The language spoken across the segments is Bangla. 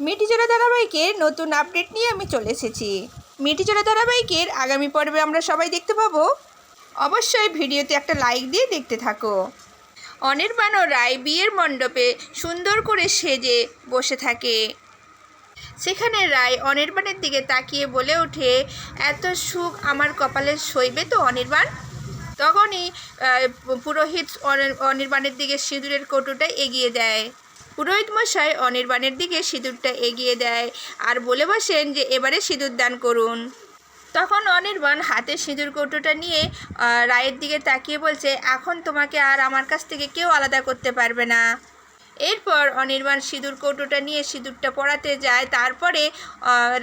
মিটিজোড়া ধারাবাহিকের নতুন আপডেট নিয়ে আমি চলে এসেছি। মিটিজোড়া ধারাবাহিকের আগামী পর্বে আমরা সবাই দেখতে পাবো। অবশ্যই ভিডিওতে একটা লাইক দিয়ে দেখতে থাকো। অনির্বাণ ও রায় বিয়ের মণ্ডপে সুন্দর করে সেজে বসে থাকে। সেখানে রায় অনির্বাণের দিকে তাকিয়ে বলে ওঠে, এত সুখ আমার কপালে সইবে তো অনির্বাণ? তখনই পুরোহিত অনির্বাণের দিকে সিঁদুরের কৌটোটা এগিয়ে দেয়। পুরোহিত মশাই অনির্বাণের দিকে সিঁদুরটা এগিয়ে দেয় আর বলে বসেন যে এবারে সিঁদুর দান করুন। তখন অনির্বাণ হাতে সিঁদুর কৌটোটা নিয়ে রায়ের দিকে তাকিয়ে বলছে, এখন তোমাকে আর আমার কাছ থেকে কেউ আলাদা করতে পারবে না। এরপর অনির্বাণ সিঁদুর কৌটোটা নিয়ে সিঁদুরটা পড়াতে যায়। তারপরে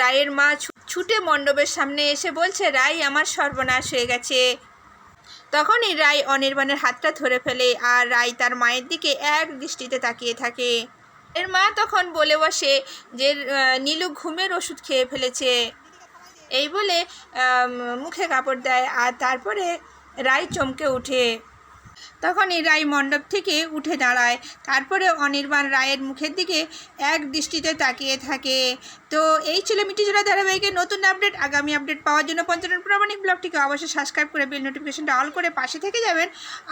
রায়ের মা ছুটে মণ্ডপের সামনে এসে বলছে, রায়, আমার সর্বনাশ হয়ে গেছে। তখনই রায় অনির্বাণের হাতটা ধরে ফেলে আর রায় তার মায়ের দিকে এক দৃষ্টিতে তাকিয়ে থাকে। এর মা তখন বলে বসে যে নীলু ঘুমের ওষুধ খেয়ে ফেলেছে। এই বলে মুখে কাপড় দেয় আর তারপরে রায় চমকে ওঠে। তখনই রায় মণ্ডপ থেকে উঠে দাঁড়ায়। তারপরে অনির্বাণ রায়ের মুখের দিকে এক দৃষ্টিতে তাকিয়ে থাকে। তো এই ছিল মিটিজোড়া ধারাবাহিকের নতুন আপডেট। আগামী আপডেট পাওয়ার জন্য পঞ্চানন প্রামাণিক ব্লগটিকে অবশ্যই সাবস্ক্রাইব করে বেল নোটিফিকেশনটা অল করে পাশে থেকে যাবেন।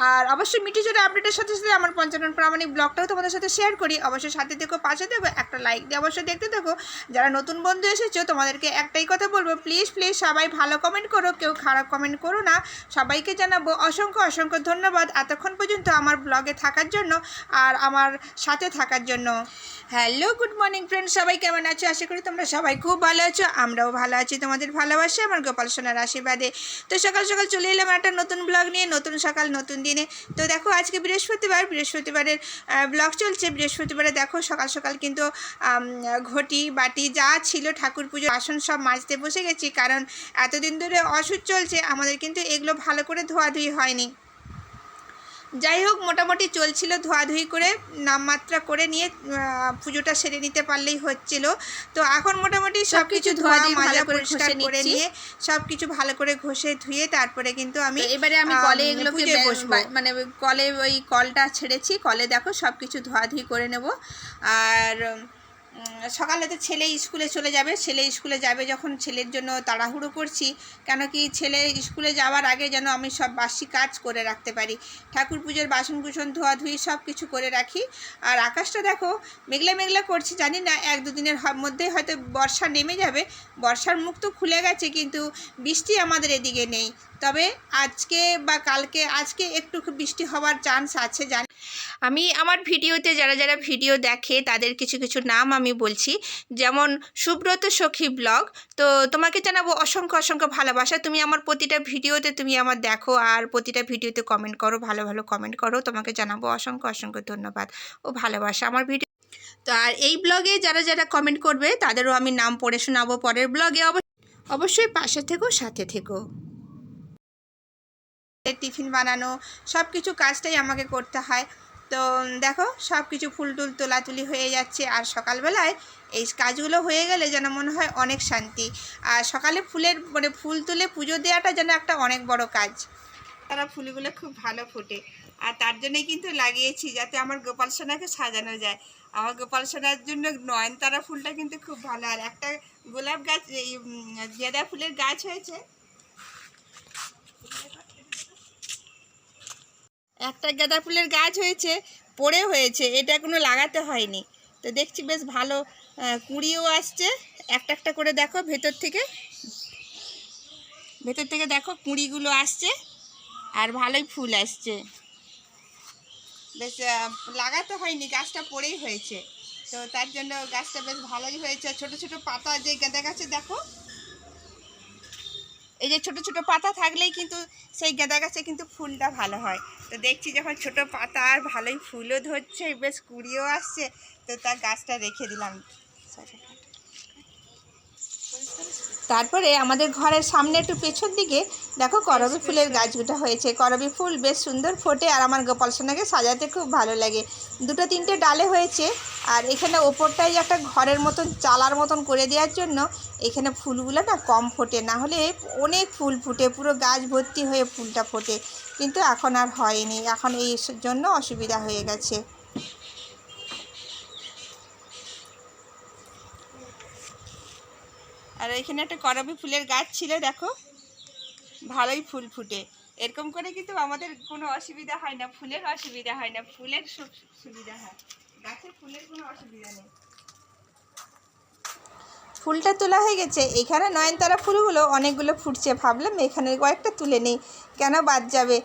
আর অবশ্যই মিটিজোড়া আপডেটের সাথে সাথে আমার পঞ্চানন প্রামাণিক ব্লগটাও তোমাদের সাথে শেয়ার করি। অবশ্যই সাথে থেকো, পাশে দেবো একটা লাইক দিয়ে অবশ্যই দেখতে থাকো। যারা নতুন বন্ধু এসেছ, তোমাদেরকে একটাই কথা বলব প্লিজ প্লিজ সবাই ভালো কমেন্ট করো, কেউ খারাপ কমেন্ট করো না। সবাইকে জানাব অসংখ্য অসংখ্য ধন্যবাদ। এতক্ষণ পর্যন্ত আমার ব্লগে থাকার জন্য আর আমার সাথে থাকার জন্য। হ্যালো গুড মর্নিং ফ্রেন্ড সবাই কেমন আছো? আশা করি তোমরা সবাই খুব ভালো আছো, আমরাও ভালো আছি। তোমাদের ভালোবাসা আমার গোপাল সোনার আশীর্বাদে। তো সকাল সকাল চলে এলাম একটা নতুন ব্লগ নিয়ে, নতুন সকাল, নতুন দিনে। তো দেখো, আজকে বৃহস্পতিবার, বৃহস্পতিবারের ব্লগ চলছে। বৃহস্পতিবারে দেখো, সকাল সকাল কিন্তু ঘটি, বাটি যা ছিল ঠাকুর পুজো আসন সব মাজতে বসে গেছি। কারণ এতদিন ধরে অসুখ চলছে, আমাদের কিন্তু এগুলো ভালো করে ধোয়াধুয়ি হয়নি। যাই হোক মোটামুটি চলছিল ধোয়াধুয়ি করে নামমাত্রা করে নিয়ে পুজোটা সেরে নিতে পারলেই হচ্ছিল। তো এখন মোটামুটি সব কিছু ধোয়া মাজা করে পরিষ্কার করে নিয়ে সব কিছু ভালো করে ঘষে ধুয়ে তারপরে কিন্তু আমি এবারে আমি কলে এগুলোকে মানে কলে ওই কলটা ছেড়েছি কলে দেখো সব কিছু ধোয়াধুয়ি করে নেব। আর সকালে তো ছেলে স্কুলে চলে যাবে। ছেলে স্কুলে যাবে যখন ছেলের জন্য তাড়াহুড়ো করছি, কেন কি ছেলে স্কুলে যাওয়ার আগে যেন আমি সব বাসি কাজ করে রাখতে পারি। ঠাকুর পুজোর বাসন কুসন ধোয়াধুয়ি সব কিছু করে রাখি। আর আকাশটা দেখো, মেঘলা মেঘলা করছে, জানি না, এক দুদিনের মধ্যেই হয়তো বর্ষা নেমে যাবে। বর্ষার মুখ তো খুলে গেছে, কিন্তু বৃষ্টি আমাদের এদিকে নেই। তবে আজকে বা কালকে, আজকে একটু বৃষ্টি হওয়ার চান্স আছে জানি। আমি আমার ভিডিওতে যারা যারা ভিডিও দেখে তাদের কিছু কিছু নাম আমি বলছি। যেমন সুব্রত সখী ব্লগ, তো তোমাকে জানাব অসংখ্য অসংখ্য ভালোবাসা। তুমি আমার প্রতিটা ভিডিওতে তুমি আমার দেখো আর প্রতিটা ভিডিওতে কমেন্ট করো, ভালো ভালো কমেন্ট করো। তোমাকে জানাব অসংখ্য অসংখ্য ধন্যবাদ ও ভালোবাসা আমার ভিডিও। তো আর এই ব্লগে যারা যারা কমেন্ট করবে তাদেরও আমি নাম পড়ে শোনাবো পরের ব্লগে। অবশ্যই পাশে থেকো, সাথে থেকো। টিফিন বানানো সব কিছু কাজটাই আমাকে করতে হয়। তো দেখো সব কিছু ফুল টুল তোলাতুলি হয়ে যাচ্ছে আর সকালবেলায় এই কাজগুলো হয়ে গেলে যেন মনে হয় অনেক শান্তি। আর সকালে ফুলের মানে ফুল তুলে পুজো দেওয়াটা যেন একটা অনেক বড় কাজ। তারা ফুলগুলো খুব ভালো ফোটে। আর তার জন্যই কিন্তু লাগিয়েছি যাতে আমার গোপাল সোনাকে সাজানো যায়। আমার গোপাল সোনার জন্য নয়নতারা ফুলটা কিন্তু খুব ভালো। আর একটা গোলাপ গাছ, এই গেঁদা ফুলের গাছ হয়েছে। একটা গাঁদা ফুলের গাছ হয়েছে, পড়ে হয়েছে, এটা কোনো লাগাতে হয়নি। তো দেখছি বেশ ভালো কুঁড়িও আসছে। একটা একটা করে দেখো ভেতর থেকে। ভেতর থেকে দেখো কুঁড়িগুলো আসছে আর ভালোই ফুল আসছে। বেশ লাগাতে হয়নি, গাছটা পড়েই হয়েছে। তো তার জন্য গাছটা বেশ ভালোই হয়েছে। ছোট ছোট পাতা যে গাঁদা গাছে দেখো এই যে ছোট ছোট পাতা থাকলেই কিন্তু সেই গাঁদা গাছে কিন্তু ফুলটা ভালো হয়। তো দেখছি যখন ছোট পাতা আর ভালোই ফুলও ধরছে, বেশ কুড়িও আসছে, তো তার গাছটা রেখে দিলাম। তারপরে আমাদের ঘরের সামনে একটু পেছন দিকে দেখো করবি ফুলের গাছগুলো হয়েছে। করবি ফুল বেশ সুন্দর ফোটে আর আমার গোপাল সোনাকে সাজাতে খুব ভালো লাগে। দুটো তিনটে ডালে হয়েছে। আর এখানে ওপরটাই একটা ঘরের মতন, চালার মতন করে দেওয়ার জন্য এখানে ফুলগুলো না কম ফোটে, না হলে অনেক ফুল ফুটে, পুরো গাছ ভর্তি হয়ে ফুলটা ফোটে। কিন্তু এখন আর হয়নি, এখন এই জন্য অসুবিধা হয়ে গেছে। আর এখানে একটা করবি ফুলের গাছ ছিল, দেখো। ভালোই ফুল ফুটে। এরকম করে কিন্তু আমাদের কোনো অসুবিধা হয় না, ফুলের অসুবিধা হয় না, ফুলের সব সুবিধা হয়। গাছে ফুলের কোনো অসুবিধা নেই। ফুলটা তোলা হয়ে গেছে। এখানে নয়নতারা ফুলগুলো অনেকগুলো ফুটছে। ভাবলাম এখানে কয়েকটা তুলে নেই। কেন বাদ যাবে?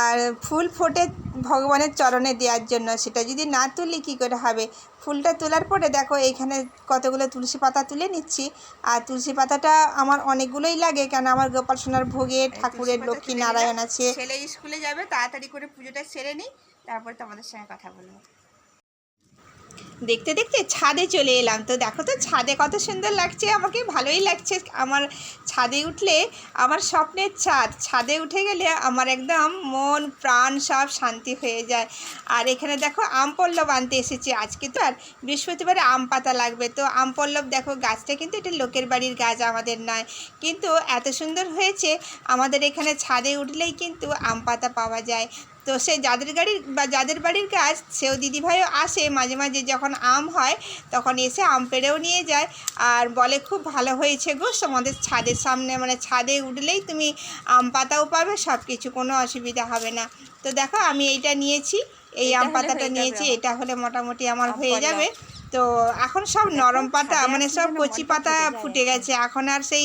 আর ফুল ফোটে ভগবানের চরণে দেওয়ার জন্য। সেটা যদি না তুলি কী করে হবে? ফুলটা তোলার পরে দেখো এখানে কতগুলো তুলসী পাতা তুলে নিচ্ছি। আর তুলসী পাতাটা আমার অনেকগুলোই লাগে। কেন আমার গোপাল সোনার ভোগে ঠাকুরের লক্ষ্মী নারায়ণ আছে। ছেলে স্কুলে যাবে তাড়াতাড়ি করে পুজোটা সেরে নিই। তারপরে তোমাদের সঙ্গে কথা বলব। দেখতে দেখতে ছাদে চলে এলাম। তো দেখো তো, ছাদে কত সুন্দর লাগছে, আমাকে ভালোই লাগছে। আমার ছাদে উঠলে আমার স্বপ্নের ছাদ। ছাদে উঠে গেলে আমার একদম মন, প্রাণ সব শান্তি হয়ে যায়। আর এখানে দেখো আম পল্লব আনতে এসেছি। আজকে তো আর বৃহস্পতিবারে আম পাতা লাগবে। তো আম পল্লব দেখো, গাছটা কিন্তু এটা লোকের বাড়ির গাছ, আমাদের নয়। কিন্তু এত সুন্দর হয়েছে, আমাদের এখানে ছাদে উঠলেই কিন্তু আম পাতা পাওয়া যায়। তো সে যাদের গাড়ির বা যাদের বাড়ির কাজ সেও দিদিভাইও আসে মাঝে মাঝে যখন আম হয় তখন এসে আম পেড়েও নিয়ে যায়। আর বলে খুব ভালো হয়েছে গো তোমাদের ছাদের সামনে মানে ছাদে উঠলেই তুমি আম পাতাও পাবে সব কিছু কোনো অসুবিধা হবে না। তো দেখো আমি এইটা নিয়েছি এই আম পাতাটা নিয়েছি এটা হলে মোটামুটি আমার হয়ে যাবে। তো এখন সব নরম পাতা মানে সব কচি পাতা ফুটে গেছে। এখন আর সেই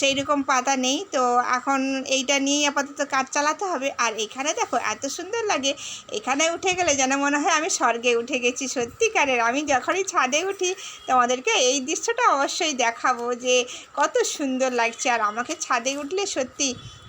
সেই রকম পাতা নেই। তো এখন এইটা নিয়ে আপাতত কাজ চালাতে হবে। আর এখানে দেখো এত সুন্দর লাগে। এখানে উঠে গেলে যেন মনে হয় আমি স্বর্গে উঠে গেছি সত্যিকারের। আমি যখনই ছাদে উঠি তোমাদেরকে এই দৃশ্যটা অবশ্যই দেখাবো যে কত সুন্দর লাগছে। আর আমাকে ছাদে উঠলে সত্যি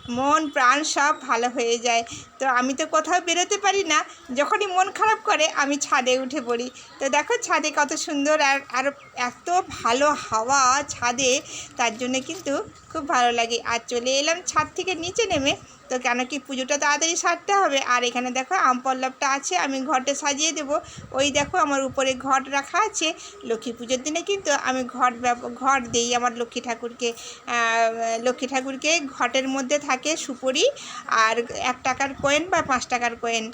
মন, প্রাণ সব ভালো হয়ে যায়। তো আমি তো কোথাও বেরোতে পারি না। যখনই মন খারাপ করে, আমি ছাদে উঠে পড়ি। তো দেখো ছাদে কত সুন্দর আর আর এত ভালো হাওয়া ছাদে, তার জন্য কিন্তু খুব ভালো লাগে। আর চলে এলাম ছাদ থেকে নিচে নেমে তো কেন কি পুজোটা তাড়াতাড়ি সারতে হবে? আর এখানে দেখো আম পল্লবটা আছে, আমি ঘরটা সাজিয়ে দেব। ওই দেখো আমার উপরে ঘট রাখা আছে, লক্ষ্মী পুজোর দিনে কিন্তু আমি ঘট ঘট দিই আমার লক্ষ্মী ঠাকুরকে। লক্ষ্মী ঠাকুরকে ঘটের মধ্যে থাকে সুপুরি আর এক টাকার কয়েন বা পাঁচ টাকার কয়েন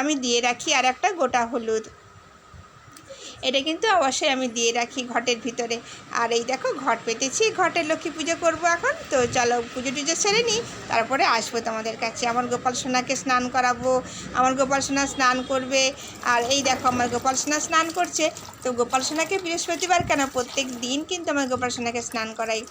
আমি দিয়ে রাখি, আর একটা গোটা হলুদ। এটা কিন্তু অবশ্যই আমি দিয়ে রাখি ঘটের ভিতরে। আর এই দেখো, ঘট পেতেছি ঘটের লক্ষ্মী পুজো করব এখন। তো চলো, পুজো টুজো সেরে নিই, তারপরে আসব তোমাদের কাছে। আমার গোপাল সোনাকে স্নান করাবো। আমার গোপাল সোনা স্নান করবে। আর এই দেখো, আমার গোপাল সোনা স্নান করছে। তো গোপাল সোনাকে বৃহস্পতিবার কেন? প্রত্যেক দিন কিন্তু আমার গোপাল সোনাকে স্নান করাই।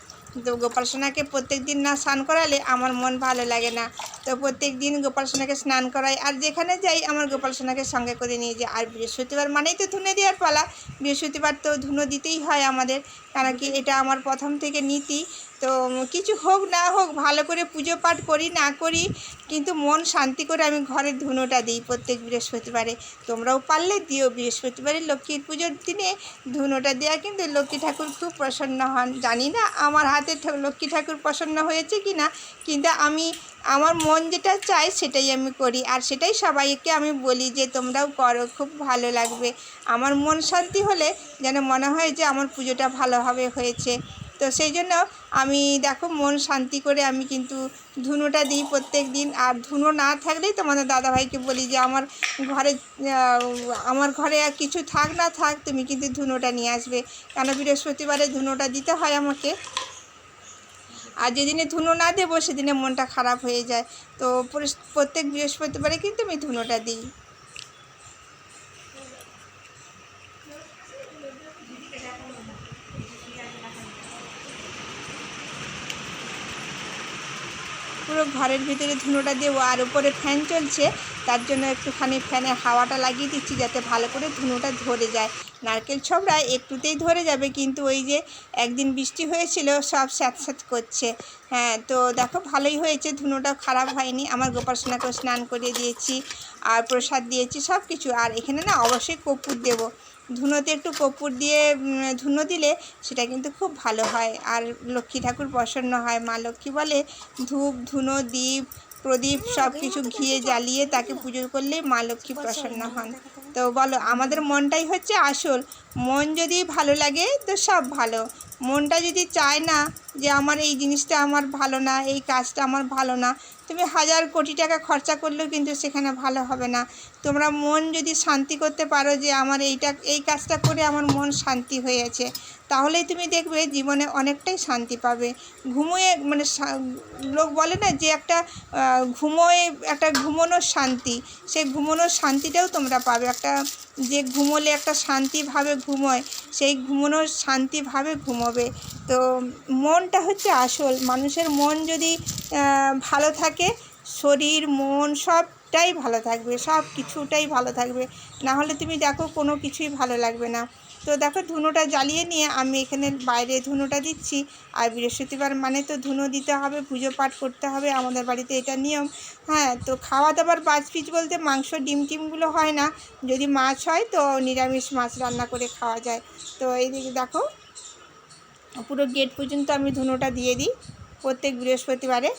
তো গোপাল সোনাকে প্রত্যেক দিন না স্নান করালে আমার মন ভালো লাগে না। তো প্রত্যেক দিন গোপাল সোনাকে স্নান করাই আর যেখানে যাই আমার গোপাল সোনাকে সঙ্গে করে নিয়ে যাই। আর বৃহস্পতিবার মানেই তো ধুনে দেওয়ার পালা। বৃহস্পতিবার তো ধুনো দিতেই হয় আমাদের। কেন কি এটা আমার প্রথম থেকে নীতি। তো কিছু হোক না হোক, ভালো করে পুজো পাঠ করি, না করি, কিন্তু মন শান্তি করে আমি ঘরে ধুনোটা দিই প্রত্যেক বৃহস্পতিবারে। তোমরাও পারলে দিও, বৃহস্পতিবারে লক্ষ্মীর পুজোর দিনে ধুনোটা দেওয়া কিন্তু লক্ষ্মী ঠাকুর খুব প্রসন্ন হন। জানি না আমার হাতে লক্ষ্মী ঠাকুর প্রসন্ন হয়েছে কি না, কিন্তু আমি, আমার মন যেটা চায় সেটাই আমি করি। আর সেটাই সবাইকে আমি বলি যে তোমরাও করো, খুব ভালো লাগবে। আমার মন শান্তি হলে যেন মনে হয় যে আমার পুজোটা ভালোভাবে হয়েছে। তো সেই জন্য আমি, দেখো, মন শান্তি করে আমি কিন্তু ধুনোটা দিই প্রত্যেক দিন। আর ধুনো না থাকলেই তোমাদের দাদাভাইকে বলি যে, আমার ঘরে আমার ঘরে আর কিছু থাক না থাক, তুমি কিন্তু ধুনোটা নিয়ে আসবে। কেন বৃহস্পতিবারে ধুনোটা দিতে হয় আমাকে। আর যেদিনে ধুনো না দেবো, সেদিনে মনটা খারাপ হয়ে যায়। তো প্রত্যেক বৃহস্পতিবারে কিন্তু আমি ধুনোটা দিই। পুরো ঘরের ভিতরে ধুনোটা দেবো আর উপরে ফ্যান চলছে, তার জন্য একটুখানি ফ্যানের হাওয়াটা লাগিয়ে দিচ্ছি যাতে ভালো করে ধুনোটা ধরে যায়। নারকেল ছবড়া একটুতেই ধরে যাবে, কিন্তু ওই যে একদিন বৃষ্টি হয়েছিল, সব স্যাঁত স্যাঁত করছে। হ্যাঁ তো দেখো ভালোই হয়েছে, ধুনোটা খারাপ হয়নি। আমার গোপাল সোনাকেও স্নান করিয়ে দিয়েছি, আর প্রসাদ দিয়েছি সব কিছু আর এখানে না অবশ্যই কপুর দেবো। ধুনোতে একটু কর্পূর দিয়ে ধুনো দিলে সেটা কিন্তু খুব ভালো হয়। আর লক্ষ্মী ঠাকুর প্রসন্ন হয়। মা লক্ষ্মী বলে, ধূপ, ধুনো দ্বীপ প্রদীপ সব কিছু ঘিয়ে জ্বালিয়ে তাকে পুজো করলেই মা লক্ষ্মী প্রসন্ন হন। তো বলো, আমাদের মনটাই হচ্ছে আসল। মন যদি ভালো লাগে তো সব ভালো। মনটা যদি চায় না যে আমার এই জিনিসটা আমার ভালো না, এই কাজটা আমার ভালো না তুমি হাজার কোটি টাকা খরচা করলেও কিন্তু সেখানে ভালো হবে না। তোমরা মন যদি শান্তি করতে পারো যে আমার এইটা, এই কাজটা করে আমার মন শান্তি হয়েছে তাহলেই তুমি দেখবে জীবনে অনেকটাই শান্তি পাবে। ঘুমোয়ে মানে লোক বলে না যে একটা ঘুমোয়, একটা ঘুমোনোর শান্তি সেই ঘুমোনোর শান্তিটাও তোমরা পাবে। একটা যে ঘুমোলে একটা শান্তিভাবে ঘুমোয়, সেই ঘুমোনোর শান্তিভাবে ঘুমোবে। তো মনটা হচ্ছে আসল। মানুষের মন যদি ভালো থাকে, শরীর, মন সবটাই ভালো থাকবে সব কিছুটাই ভালো থাকবে। না হলে তুমি দেখো কোনো কিছুই ভালো লাগবে না। তো দেখো ধুনোটা জ্বালিয়ে নিয়ে আমি এখানে বাইরে ধুনোটা দিচ্ছি। আর বৃহস্পতিবার মানে তো ধুনো দিতে হবে, পুজো পাঠ করতে হবে, আমাদের বাড়িতে এটা নিয়ম। হ্যাঁ তো খাওয়া দাবার বাজ পিচ বলতে মাংস, ডিম টিমগুলো হয় না। যদি মাছ হয় তো নিরামিষ মাছ রান্না করে খাওয়া যায়। তো এইদিকে দেখো, পুরো গেট পর্যন্ত আমি ধুনোটা দিয়ে দিই প্রত্যেক বৃহস্পতিবারে।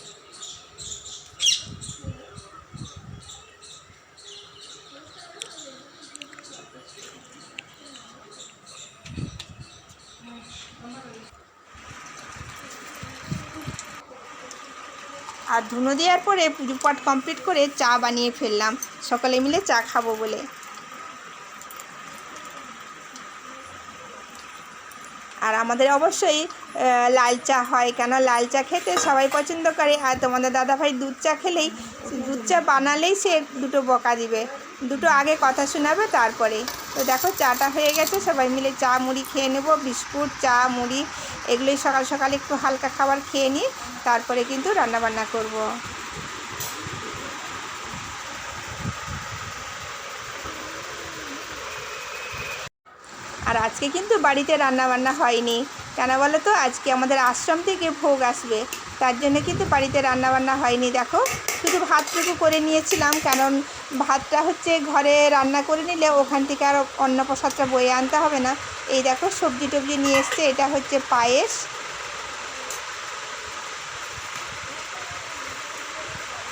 আর ধুনো দেওয়ার পরে পুজো পাঠ কমপ্লিট করে চা বানিয়ে ফেললাম। সকালে মিলে চা খাব বলে। আর আমাদের অবশ্যই লাল চা হয় কেন লাল চা খেতে সবাই পছন্দ করে। আর তোমাদের দাদাভাই দুধ চা খেলেই, দুধ চা বানালেই সে দুটো বকা দিবে। দুটো আগে কথা শোনাবে তারপরে তো দেখো, চাটা হয়ে গেছে, সবাই মিলে চা মুড়ি খেয়ে নেব, বিস্কুট, চা, মুড়ি, এগুলোই সকাল সকাল একটু হালকা খাবার খেয়ে নিই, তারপরে কিন্তু রান্নাবান্না করব। আর আজকে কিন্তু বাড়িতে রান্না বান্না হয়নি। কেন বলো তো? আজকে আমাদের আশ্রম থেকে ভোগ আসবে, তার জন্য কিন্তু বাড়িতে রান্না বান্না হয়নি। দেখো, শুধু ভাতটুকু করে নিয়েছিলাম, কারণ ভাতটা হচ্ছে ঘরে রান্না করে নিলে ওখান থেকে আর অন্য প্রসাদটা বয়ে আনতে হবে না। এই দেখো সবজি টবজি নিয়ে এসছে, এটা হচ্ছে পায়েস।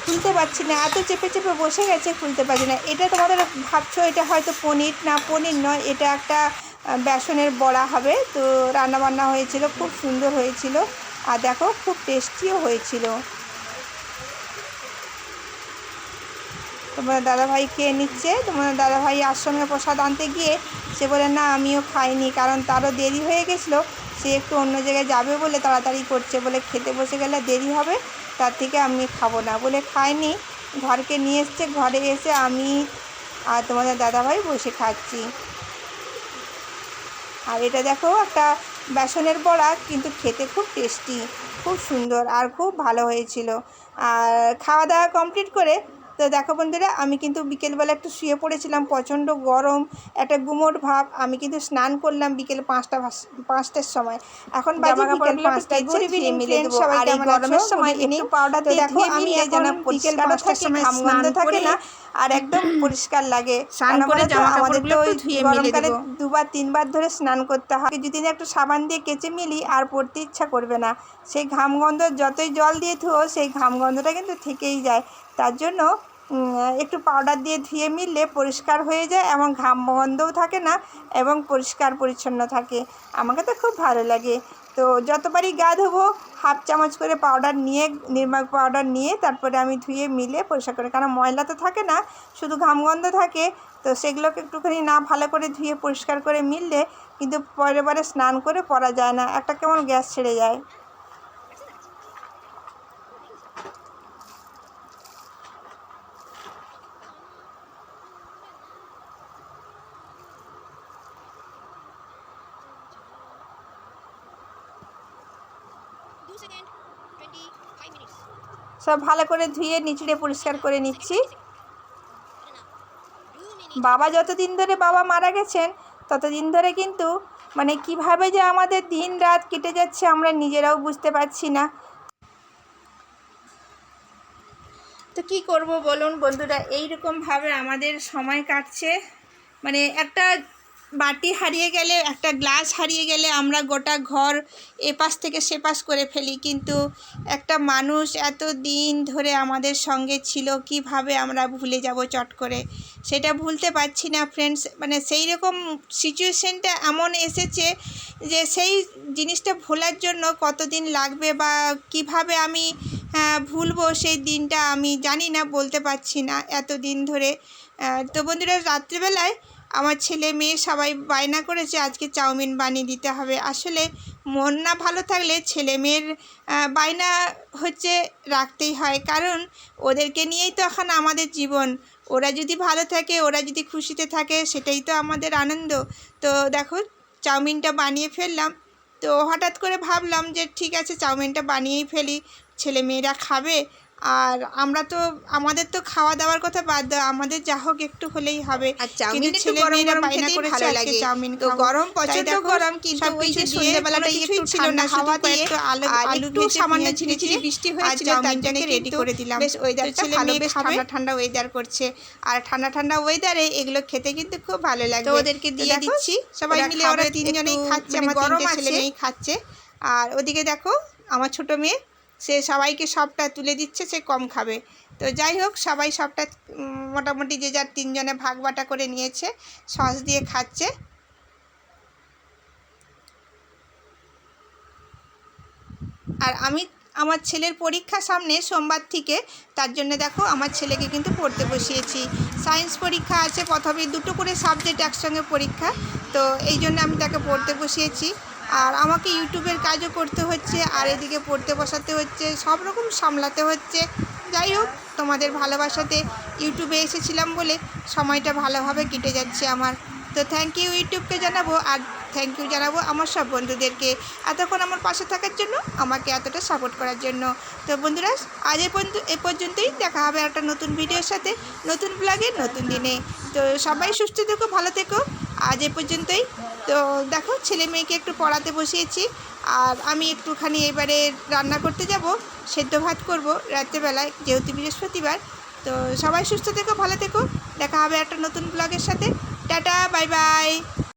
খুলতে পারছি না, এত চেপে চেপে বসে গেছে, খুলতে পারছি না। এটা তোমাদের ভাবছ এটা হয়তো পনির, না পনির নয়, এটা একটা বেসনের বড়া হবে। তো রান্না বান্না হয়েছিল, খুব সুন্দর হয়েছিল। আর দেখো, খুব টেস্টিও হয়েছিল। তোমার দাদাভাই খেয়ে নিচ্ছে। তোমার দাদাভাই আশ্রমে প্রসাদ আনতে গিয়ে সে বলে, না, আমিও খাইনি। কারণ তারও দেরি হয়ে গেছিল। সে একটু অন্য জায়গায় যাবে বলে তাড়াতাড়ি করছে। বলে, খেতে বসে গেলে দেরি হবে, তার থেকে আমি খাব না। বলে, খাইনি। ঘরকে নিয়ে এসছে। ঘরে এসে আমি আর তোমাদের দাদাভাই বসে খাচ্ছি। আর এটা দেখো, একটা বেসনের বড়া, কিন্তু খেতে খুব টেস্টি, খুব সুন্দর আর খুব ভালো হয়েছিল। আর খাওয়া দাওয়া কমপ্লিট করে তো দেখো বন্ধুরা আমি কিন্তু বিকেলবেলা একটু শুয়ে পড়েছিলাম প্রচণ্ড গরম একটা গুমোট ভাব। আমি কিন্তু স্নান করলাম বিকেল পাঁচটা পাঁচটার সময়। এখন বাজে বিকেল পাঁচটায় ধুয়ে ধুয়ে মিলে সবাই গরমের সময় একটু দিয়ে দেখো আমি এখন বিকেল পাঁচটার সময় স্নান থাকে না আর একদম পরিষ্কার লাগে। স্নান করে জামা আমাদের তো ওই ধুয়ে গরমকালে দুবার তিনবার ধরে স্নান করতে হয়। যদি না একটু সাবান দিয়ে কেচে মিলি আর পড়তে ইচ্ছা করবে না। সেই ঘাম গন্ধ যতই জল দিয়ে ধুও সেই ঘাম গন্ধটা কিন্তু থেকেই যায়। তার জন্য একটু পাউডার দিয়ে ধুয়ে মিললে পরিষ্কার হয়ে যায় এবং ঘাম গন্ধও থাকে না এবং পরিষ্কার পরিচ্ছন্ন থাকে। আমাকে তো খুব ভালো লাগে। তো যতবারই গা ধোবো হাফ চামচ করে পাউডার নিয়ে, নির্মাক পাউডার নিয়ে তারপরে আমি ধুয়ে, মিলে পরিষ্কার করি, কারণ ময়লা তো থাকে না, শুধু ঘামগন্ধ থাকে, তো সেগুলোকে একটুখানি না ভালো করে ধুয়ে পরিষ্কার করে মিললে কিন্তু পরে পরে স্নান করে পরা যায় না, একটা কেমন গ্যাস ছেড়ে যায়। সব ভালো করে ধুয়ে নিচড়ে পরিষ্কার করে নিচ্ছি। বাবা যতদিন ধরে বাবা মারা গেছেন, ততদিন ধরে কিন্তু মানে কীভাবে যে আমাদের দিন রাত কেটে যাচ্ছে আমরা নিজেরাও বুঝতে পারছি না। তো কি করব বলুন বন্ধুরা, এইরকমভাবে আমাদের সময় কাটছে। মানে একটা বাটি হারিয়ে গেলে একটা গ্লাস হারিয়ে গেলে আমরা গোটা ঘর এপাশ থেকে সেপাশ করে ফেলি। কিন্তু একটা মানুষ এত দিন ধরে আমাদের সঙ্গে ছিল কীভাবে আমরা ভুলে যাব চট করে? সেটা ভুলতে পারছি না ফ্রেন্ডস মানে সেই রকম সিচুয়েশনটা এমন এসেছে যে সেই জিনিসটা ভোলার জন্য কতদিন লাগবে বা কীভাবে আমি আহ, ভুলবো সেই দিনটা আমি জানি না বলতে পারছি না এত দিন ধরে তো বন্ধুরা রাত্রিবেলায় আমার ছেলে মেয়ে সবাই বায়না করেছে, আজকে চাউমিন বানিয়ে দিতে হবে। আসলে মন না ভালো থাকলে ছেলে মেয়ের বায়না হচ্ছে রাখতেই হয়। কারণ ওদেরকে নিয়েই তো এখন আমাদের জীবন। ওরা যদি ভালো থাকে, ওরা যদি খুশিতে থাকে, সেটাই তো আমাদের আনন্দ। তো দেখো, চাউমিনটা বানিয়ে ফেললাম। তো হঠাৎ করে ভাবলাম যে, ঠিক আছে, চাউমিনটা বানিয়েই ফেলি। ছেলে মেয়েরা খাবে। আর আমরা তো আমাদের তো খাওয়া দাওয়ার কথা বাদ দাও আমাদের যা হোক একটু হলেই হবে। আর চাউমিন একটু গরম গরম খেতেই ভালো লাগে। চাউমিন তো গরম দেখো, গরম কিন্তু ওই যে সন্ধ্যেবেলাটা একটু ছিল ঠান্ডা না, হাওয়া দিয়ে একটু আলু আর আলু ভেজে সামান্য ঝিরিঝিরি বৃষ্টি হয়েছিল তার জন্য রেডি করে দিলাম। বেশ ওয়েদারটা ভালো বেশ ঠান্ডা ঠান্ডা ওয়েদার করছে। আর ঠান্ডা ঠান্ডা ওয়েদারে এগুলো খেতে কিন্তু খুব ভালো লাগে তো ওদেরকে দিয়ে দিচ্ছি, সবাই মিলে ওরা তিনজনেই খাচ্ছে মানে আমার গরম ছেলে। মেয়েই খাচ্ছে। আর ওদিকে দেখো আমার ছোট মেয়ে সে সবাইকে সবটা তুলে দিচ্ছে, সে কম খাবে। তো যাই হোক, সবাই সবটা মোটামুটি যে যার তিনজনে ভাগ বাটা করে নিয়েছে, সস দিয়ে খাচ্ছে। আর আমি, আমার ছেলের পরীক্ষা সামনে সোমবার থেকে, তার জন্য দেখো আমার ছেলেকে কিন্তু পড়তে বসিয়েছি। সায়েন্স পরীক্ষা আছে, প্রথমে দুটো করে সাবজেক্ট একসঙ্গে পরীক্ষা, তো এই জন্য আমি তাকে পড়তে বসিয়েছি। আর আমাকে ইউটিউবের কাজও করতে হচ্ছে, আর এদিকে পড়তে বসাতে হচ্ছে, সব রকম সামলাতে হচ্ছে। যাই হোক, তোমাদের ভালোবাসাতে ইউটিউবে এসেছিলাম বলে সময়টা ভালোভাবে কেটে যাচ্ছে আমার। তো থ্যাংক ইউ ইউটিউবকে জানাব, আর থ্যাংক ইউ জানাব আমার সব বন্ধুদেরকে। এতক্ষণ আমার পাশে থাকার জন্য আমাকে এতটা সাপোর্ট করার জন্য। তো বন্ধুরা, আজ এ পর্যন্ত, এ পর্যন্তই দেখা হবে একটা নতুন ভিডিওর সাথে, নতুন ব্লগে নতুন দিনে। তো সবাই সুস্থ থেকো, ভালো থেকো, আজ এ পর্যন্তই। তো দেখো, ছেলে মেয়েকে একটু পড়াতে বসিয়েছি, আর আমি একটুখানি এবারে রান্না করতে যাব, সেদ্ধ ভাত করব রাত্রেবেলায়, যেহেতু বৃহস্পতিবার। তো সবাই সুস্থ থেকো, ভালো থেকো, দেখা হবে একটা নতুন ব্লগের সাথে। Tata, bye bye.